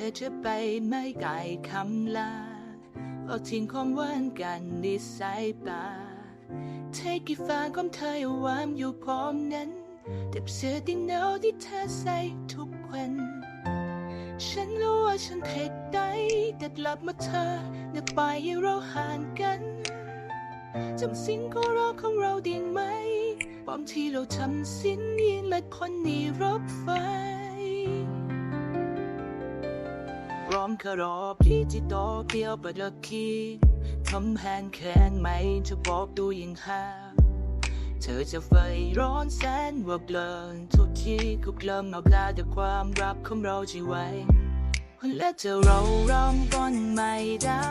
ธอจะไปไม่ไกลคำลาเอาทิ้งความหวานกันในสายตาเทกี่ฟ้าของเธออวามอยู่พร้อมนั้นเก็บเสื้อที่หนาวที่เธอใส่ทุกวัน ฉันรู้ว่าฉันผิดได้แต่กลับมาเธอนึกไปให้เราห่างกันจำสิ่งของเราของเราดีไหมบางทีเราทำสิ้นยินและคนหนีรถไฟ องคารอพี่ที่โตอเดียวประดักคีทำแหนแขนไหมจะบอกดูยิ่งหาเธอจะไฟร้อนแสนว่าเบลอนทุกทีก็เริ่มเอากลาแต่ความรักของเราจะไว้และเธอเราร้องก้อนไม่ได้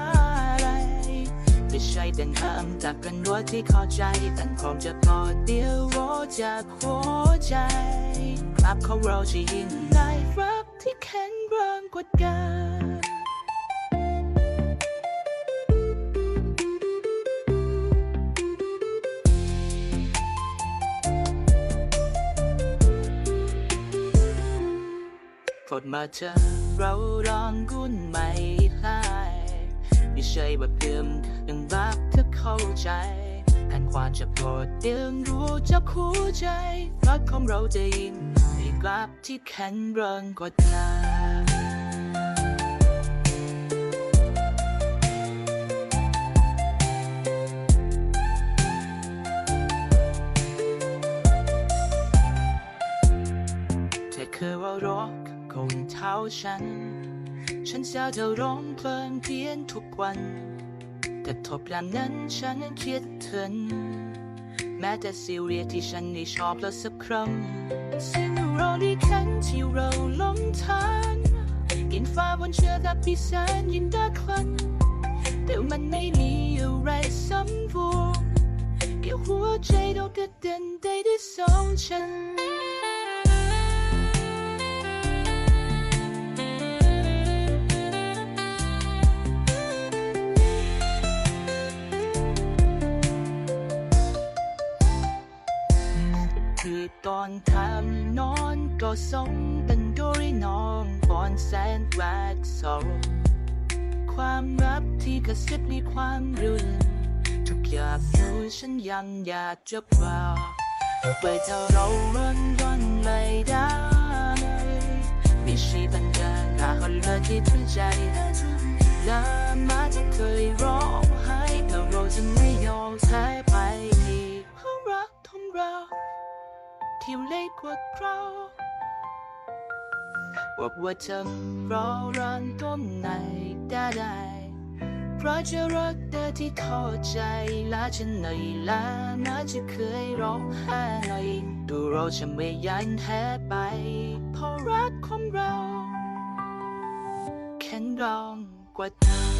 ไม่ใช่แต่ห้ามจากกันด้วที่เข้าใจแต่คงจะพอเดียวว่าจากหัวใจครับของเราจะยิ่งได้รักที่แข็งแรงกว่ากัน โปรดมาเธอเราลองกุ้นไม่ได้ไม่ใช่แบบเดิมยังรักเธอเข้าใจแทนความจะโปรดเดียงรู้จักหัวใจรักของเราจะยิ่งให้กลับที่แข็งแรงกว่าเดิมเธอคือว่ารั กคนเท้าฉัน ฉันจะเธอร้องเพลงเพียนทุกวัน แต่ทบยามนั้นฉันคิดถึงแม้แต่ซีเรียที่ฉันได้ชอบแล้วสักครั้งสิ่งเราดีขันที่เราหลงทางกินฟ้าบนเชือกกับพี่แสนยินดาคลันแต่มันไม่มีอะไรสมบูรณ์เกี่ยวหัวใจเรากระเด็นได้ด้วยสองฉัน ตอนทำนอนก็ทรงเป็นโดริน้องบอนแสนแวดโซความรักที่กระซิบในความรื่นทุกอย่างรู้ฉันยังอยากจะบอกไปเท่าเราเริ่มรันไม่ได้ไม่ใช่ปัญญาหาคนเลยที่ถึงใจ ที่เล็กกว่าเราบอกว่าเธอรอรันต้นไหนได้ได้เพราะจะรักเธอที่เข้าใจและฉันเหนื่อยล้าน่าจะเคยร้องไห้หน่อยดูเราจะไม่ยันแท้ไปเพราะรักของเราแข็งแรงกว่าเธอ